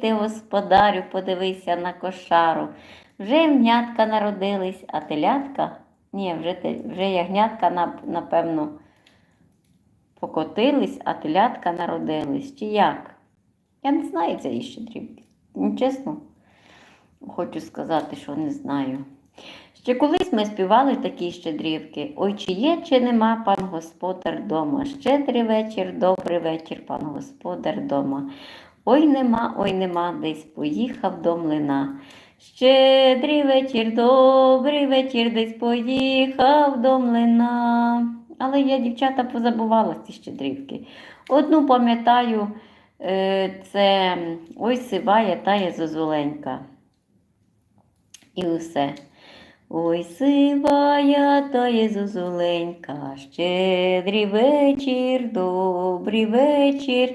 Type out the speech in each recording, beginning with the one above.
ти, господарю, подивися на кошару. Вже ягнятка народились, а телятка. Ні, вже, вже ягнятка, напевно, покотились, а телятка народились. Чи як? Я не знаю цієї щедрівки. Ну, Чесно, хочу сказати, що не знаю. Ще колись ми співали такі щедрівки. Ой, чи є, чи нема пан господар дома. Щедрий вечір, добрий вечір, пан господар дома. Ой нема, ой нема, десь поїхав до млина. Щедрий вечір, добрий вечір, десь поїхав до млина. Але я, дівчата, позабувала ці щедрівки. Одну пам'ятаю, е, це ой сиває тає зозуленька. І усе. Ой, сивая тає зозуленька, щедрий вечір, добрий вечір,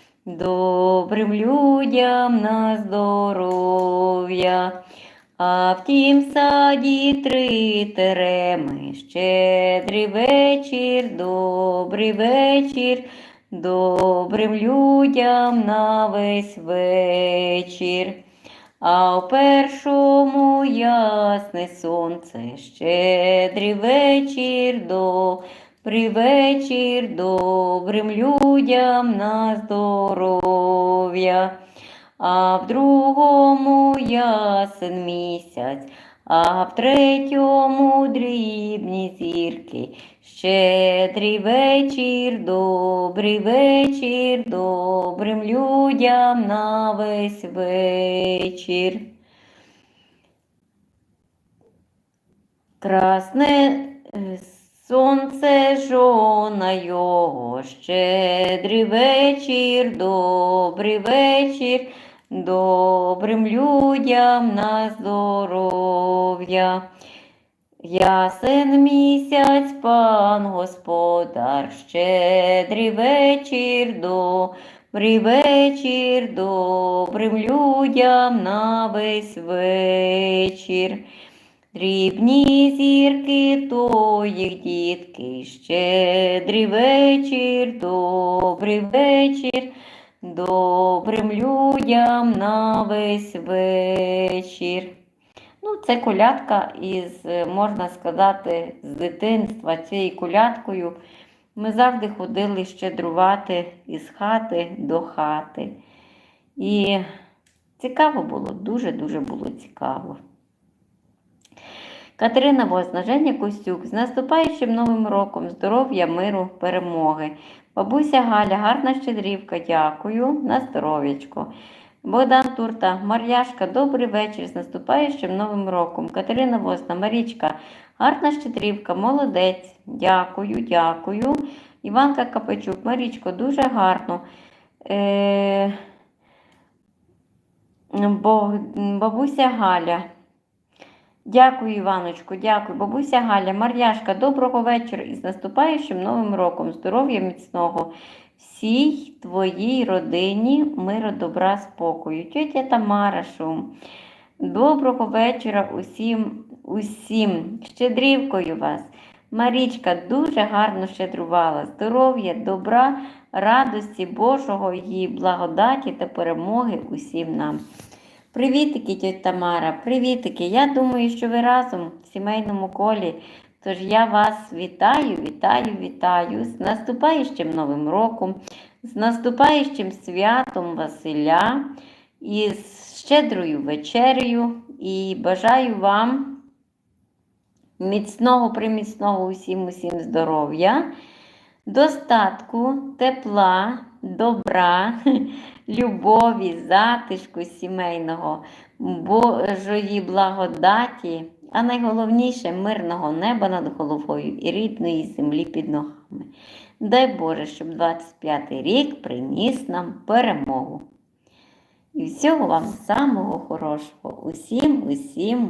добрим людям на здоров'я. А в тім саді три тереми. Щедрий вечір, добрий вечір, добрим людям на весь вечір. А в першому ясне сонце, щедрий вечір, добрий вечір, добрим людям на здоров'я. А в другому ясен місяць, а в третьому дрібні зірки. Щедрий вечір, добрий вечір, добрим людям на весь вечір. Красне е, сонце жона його, щедрий вечір, добрий вечір, добрим людям на здоров'я. Ясен місяць, пан господар, щедрий вечір, добрий вечір, добрим людям на весь вечір. Дрібні зірки то їх дітки, щедрий вечір, добрий вечір, добрим людям на весь вечір. Ну, це колядка із, можна сказати, з дитинства цією колядкою. Ми завжди ходили щедрувати із хати до хати. І цікаво було, дуже-дуже було цікаво. Катерина Возна, Женя Костюк, з наступаючим новим роком, здоров'я, миру, перемоги. Бабуся Галя, гарна щедрівка, дякую, на здоров'ячко. Богдан Турта, Мар'яшка, добрий вечір з наступаючим новим роком. Катерина Возна, Марічка, гарна щедрівка, молодець. Дякую, дякую. Іванка Капичук, Марічко, дуже гарно. Е... Бабуся Галя. Дякую, Іваночко, дякую. Бабуся Галя, Мар'яшка, доброго вечора і з наступаючим новим роком. Здоров'я міцного. Всій твоїй родині миру, добра, спокою. Тетя Тамара Шум. Доброго вечора усім, усім. Щедрівкою вас. Марічка дуже гарно щедрувала. Здоров'я, добра, радості Божого, її благодаті та перемоги усім нам. Привітики, тітя Тамара, привітики. Я думаю, що ви разом в сімейному колі. Тож я вас вітаю, вітаю, вітаю з наступаючим Новим роком, з наступаючим святом Василя і з щедрою вечерею. І бажаю вам міцного, приміцного усім усім здоров'я, достатку, тепла, добра, любові, затишку сімейного, Божої благодаті, а найголовніше мирного неба над головою і рідної землі під ногами. Дай Боже, щоб 25-й рік приніс нам перемогу. І всього вам самого хорошого. Усім, усім.